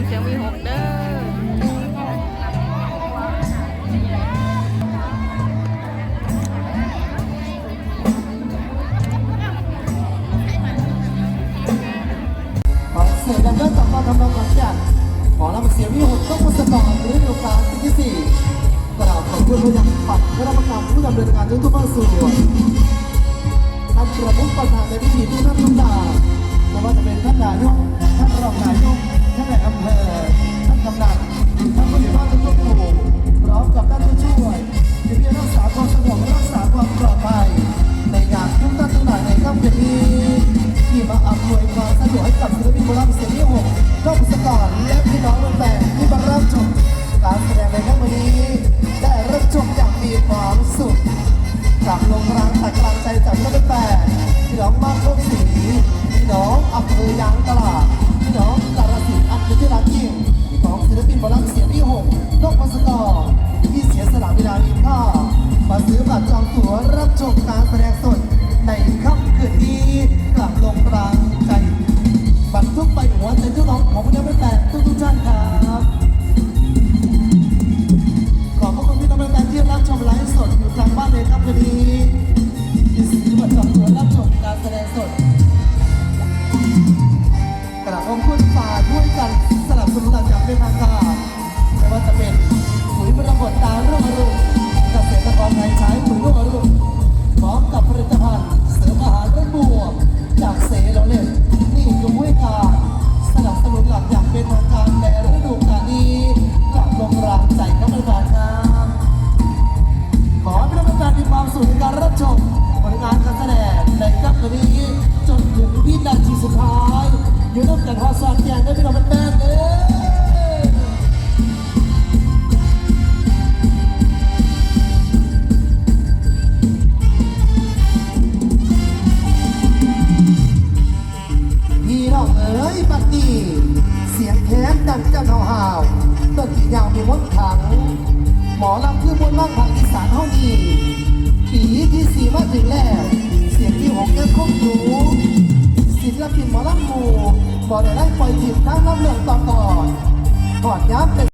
ำเสียงวีหกเด้อขอเสียงดังเด้อจากกาทำนองขอนแก่นขอรับเสียงวิหกต้องมุสกรฤดูกาลปีที่สี่กราบขอบคุณผู้ยังปัดคณะกรรมการผู้ดำเนินการทุกๆภาคส่วนท่านประมุขประธานในพิธีทุกท่านทุกท่านไม่ว่าจะเป็นท่านนายกท่านรองนายก อบสกรและพี่น้องแฟนที่มารับชมการแสดงในครั้งวันนี้ได้รับชมอย่างมีความสุขจากลงรางตัดกลังใจจากนักแฟนพี่น้องมากโคกสีพี่น้องอำเภอยางตลาดพี่น้องกาฬสินธุ์อันเป็นที่รักยิ่งของศิลปินโบราณเสียงที่หกรอบสกรที่เสียสละเวลามีค่ามาซื้อบัตรจองตั๋วรับชมการแสดงสดในค่ำ นุนหลังจากเป็นทาไม่ว่าจะเป็นปุ๋ยมรกตตารุ่งอรุณเกษตรกรไทยใช้ปุ๋ยรุ่งอรุณพร้อมกับผลิตภัณฑ์เสริมอาหารและบวกจากเซโรเลตนี่คือผู้ให้การสนับสนุนหลักอย่างเป็นทางการในฤดูกาลนี้กับโรงแรมใจน้ำมันบานครับขอให้พี่น้องแฟนๆมีความสุขในการรับชมผลงานการแสดงในค่ำคืนนี้จนถึงวินาทีสุดท้ายอยู่ร่วมกันฮอสอนแกนได้พี่น้องแฟนางดี เสียงแค้นดังเจ้เนาห่าวต้นที่ยาวมีมดขัง หมอลำคือมนล่างผักอีสานเท่านี้ปีที่สี่มาถึงแล้ว เสียงที่หกเกิดคงอยู่ศิลปินหมอลำหมู่บอได้ไล่ปล่อยจิตทั้งลำเหลืองต่อก่อนก่อนยัำเป็น